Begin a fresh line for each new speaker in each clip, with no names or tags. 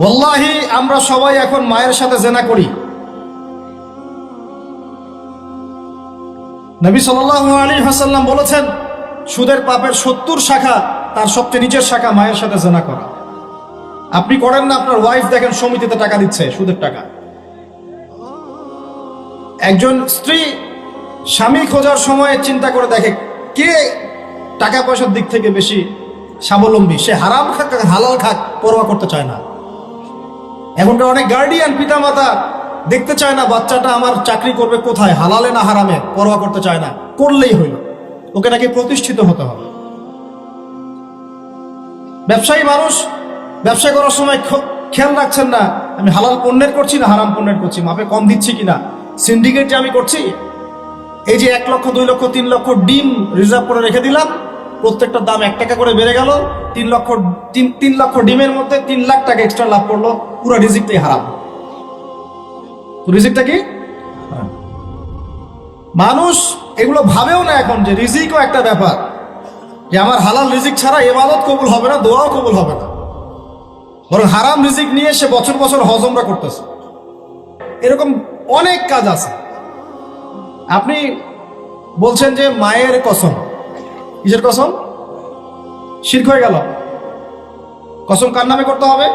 ওয়াল্লাহি, আমরা সবাই এখন মায়ের সাথে জেনা করি। নবী সাল্লাল্লাহু আলাইহি হাসাল্লাম বলেছেন, সুদের পাপের সত্তর শাখা তার সবচেয়ে নিচের শাখা মায়ের সাথে জেনা করা। আপনি করেন না, আপনার ওয়াইফ দেখেন সমিতিতে টাকা দিচ্ছে, সুদের টাকা। একজন স্ত্রী স্বামী খোঁজার সময় চিন্তা করে দেখে কে টাকা পয়সার দিক থেকে বেশি স্বাবলম্বী। সে হারাম খাক, হালাল খাক, পরোয়া করতে চায় না। এখনকার অনেক গার্ডিয়ান পিতামাতা দেখতে চায় না, বাচ্চাটা আমার চাকরি করবে কোথায়, হালালে না হারামে, পরোয়া করতে চায় না, করলেই হইল। ওকে নাকি প্রতিষ্ঠিত হতে হবে। ব্যবসায়ী মানুষ, ব্যবসা করার সময় খেয়াল রাখছেন না, আমি হালাল পণ্যের করছি না হারাম পণ্যের করছি, মাপে কম দিচ্ছি কিনা? সিন্ডিকেট যে আমি করছি, এই যে এক লক্ষ, দুই লক্ষ, তিন লক্ষ ডিম রিজার্ভ করে রেখে দিলাম প্রত্যেকটা দাম এক টাকা করে বেড়ে গেল। তিন লক্ষ, তিন তিন লক্ষ ডিমের মধ্যে তিন লাখ টাকা এক্সট্রা লাভ করল। পুরো রিজিকটাই হারাম। রিজিকটা কি? মানুষ এগুলো ভাবেও না এখন যে রিজিকও একটা ব্যাপার। যে আমার হালাল রিজিক ছাড়া এবাদত কবুল হবে না, দোয়াও কবুল হবে না। বরং হারাম রিজিক নিয়ে সে বছর বছর হজমরা করতেছে। এরকম অনেক কাজ আছে। আপনি বলছেন যে মায়ের কসম। কিসের কসম? শির্ক হয়ে গেল। কসম কার নামে করতে হবে?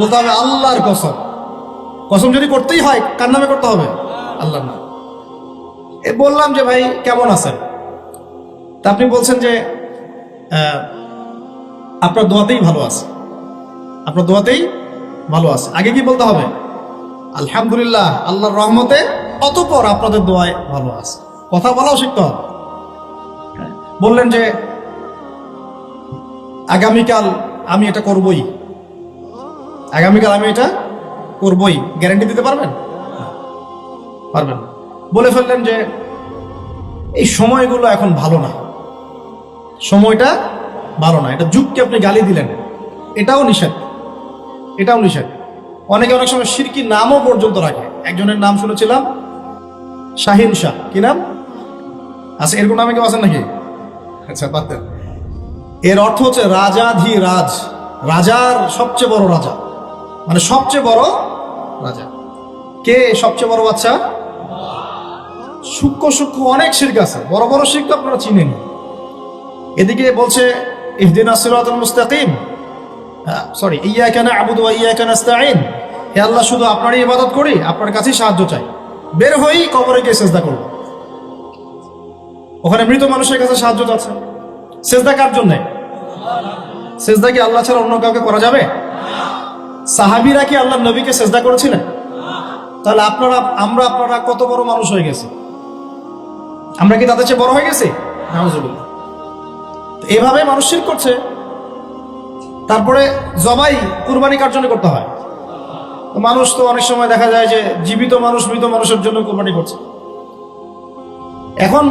বলতে হবে আল্লাহর কসম। কসম যদি করতেই হয়, কার নামে করতে হবে? আল্লাহর নাম। এ বললাম যে, ভাই, কেমন আছেন? তা আপনি বলছেন যে আপনার দোয়াতেই ভালো আছে। আপনার দোয়াতেই ভালো আছে। আগে কি বলতে হবে? আলহামদুলিল্লাহ, আল্লাহর রহমতে অতপর আপনাদের দোয়ায় ভালো আছে। কথা বলাও শিখতে হবে। বললেন যে, আগামীকাল আমি এটা করবই। আগামীকাল আমি এটা করবই। গ্যারান্টি দিতে পারবেন? পারবেন বলে ফেললেন যে, এই সময়গুলো এখন ভালো না। সময়টা ভালো না। এটা যুগকে আপনি গালি দিলেন। এটাও নিষেধ। এটাও নিষেধ। অনেকে অনেক সময় সিরকি নামও পর্যন্ত রাখে। একজনের নাম শুনেছিলাম, শাহিন শাহ। কি নাম? আচ্ছা এরকম নামে কেউ আছেন নাকি? আচ্ছা বাদ দেন। এর অর্থ হচ্ছে রাজাধি রাজ রাজার সবচেয়ে বড় রাজা। মানে সবচেয়ে বড় রাজা। কে সবচেয়ে বড় বাচ্চা সূক্ষ্ম সূক্ষ্ম অনেক শির্ক আছে। বড় বড় শির্ক আপনারা চিনেন। এদিকে বলছে, ইহদিন সিরাতুল মুস্তাকিম। সরি ইয়া কেন আবুদু ইয়া কেন আস্তাইন হে আল্লাহ, শুধু আপনারই ইবাদত করি, আপনার কাছেই সাহায্য চাই। বের হই কবরে গিয়ে সেজদা করব। ওখানে মৃত মানুষের কাছে সাহায্য চাচ্ছে সেজদা কার জন্য? সেজদা কি আল্লাহ ছাড়া অন্য কাউকে করা যাবে? সাহাবিরা কি আল্লাহ নবীকে সেজদা করেছিলেন? তাহলে আপনারা, আমরা আপনারা কত বড় মানুষ হয়ে গেছে। আমরা কি তাদের চেয়ে বড় হয়ে গেছি? এভাবে মানুষ শির করছে। তারপরে জবাই কুরবানি কার জন্য করতে হয়? মানুষ তো অনেক সময় দেখা যায় যে জীবিত মানুষ মৃত মানুষের জন্য কুরবানি করছে। এখন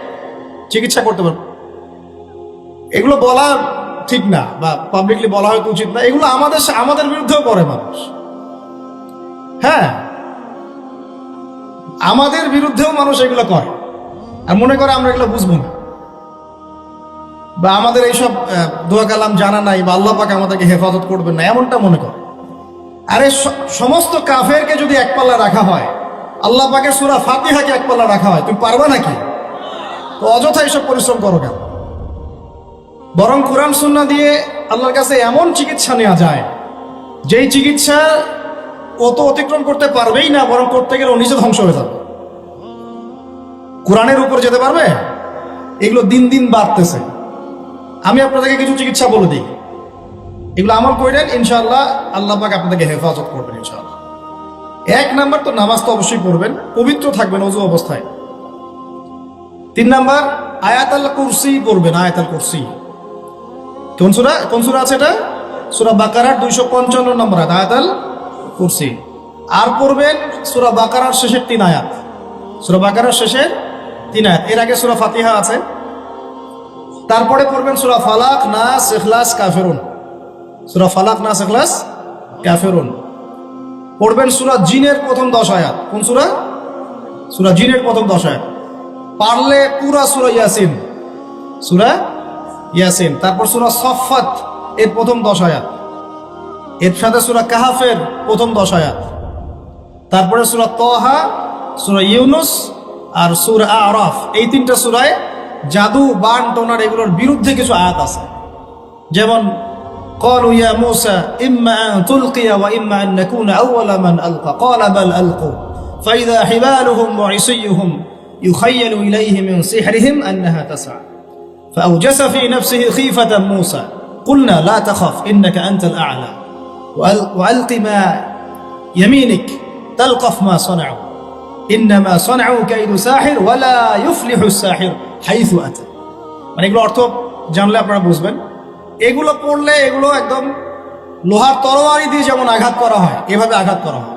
চিকিৎসা করতে পারবেন এগুলো বলা ঠিক না বা পাবলিকলি বলা হয়তো উচিত না। এগুলো আমাদের আমাদের বিরুদ্ধেও করে মানুষ। হ্যাঁ? আমাদের বিরুদ্ধেও মানুষ এগুলো করে। আর মনে করে আমরা এগুলো বুঝব না। বা আমাদের এইসব দোয়া কালাম জানা নাই বা আল্লাহ পাক আমাদেরকে হেফাজত করবেন না, এমনটা মনে করে। আরে সমস্ত কাফেরকে যদি এক পাল্লা রাখা হয়, আল্লাহ পাকে সুরা ফাতিহাকে এক পাল্লা রাখা হয়, তুমি পারবা নাকি? তো অযথা এসব পরিশ্রম করো কেন? বরং কোরআন সুন্না দিয়ে আল্লাহর কাছে এমন চিকিৎসা নেওয়া যায়, যেই চিকিৎসা অত অতিক্রম করতে পারবেই না, বরং করতে গেলে নিজে ধ্বংস হয়ে যাবে। কোরআনের উপর যেতে পারবে? এগুলো দিন দিন বাড়তেছে। আমি আপনাদেরকে কিছু চিকিৎসা বলে দিই। এগুলো আমল করলেন, ইনশাআল্লাহ আল্লাহ পাক আপনাদেরকে হেফাজত করবেন, ইনশাআল্লাহ। এক নাম্বার তো নামাজ তো অবশ্যই পড়বেন, পবিত্র থাকবেন অজু অবস্থায়। তিন নাম্বার আয়াত আল কুরসি পড়বেন আয়াত আল কুরসি। কোন সুরা? কোন সুরা আছে এটা? সুরা বাকারার দুইশো পঞ্চান্ন নম্বর আয়াত, আয়াতাল কুরসি। আর পড়বেন সুরা বাকারার শেষের তিন আয়াত। সুরা বাকারার শেষের তিন আয়াত। এর আগে সুরা ফাতিহা আছে। তারপরে পড়বেন সুরা ফালাক, নাস, ইখলাস, কাফেরুন। সুরা ফালাক, নাস, ইখলাস, কাফেরুন। পড়বেন সুরা জিনের প্রথম দশ আয়াত। কোন সুরা? সুরা জিনের প্রথম দশ আয়াত। পারলে পুরা সুরা ইয়াসিন। সুরা ইয়াসিন। তারপর সুরা সফাত এর প্রথম দশ আয়াত। এর সাথে সুরা কাহাফের প্রথম দশ আয়াত। তারপরে সুরা তহা সুরা ইউনুস আর সুরা আরফ। এই তিনটা সুরায় জাদু, বান, টোনার এগুলোর বিরুদ্ধে কিছু আয়াত আছে। যেমন قالوا يا موسى إما أن تلقي وإما أن نكون أول من ألقى قال بل ألقوا فإذا حبالهم وعصيهم يخيل إليه من سحرهم أنها تسعى فأوجس في نفسه خيفة موسى قلنا لا تخف إنك أنت الأعلى وأل- وألق ما يمينك تلقف ما صنعوا إنما صنعوا كيد ساحر ولا يفلح الساحر حيث أتى মানে এগুলো অর্থ জানলে আপনারা বুঝবেন এগুলো পড়লে এগুলো একদম লোহার তরোয়ারি দিয়ে যেমন আঘাত করা হয় এভাবে আঘাত করা হয়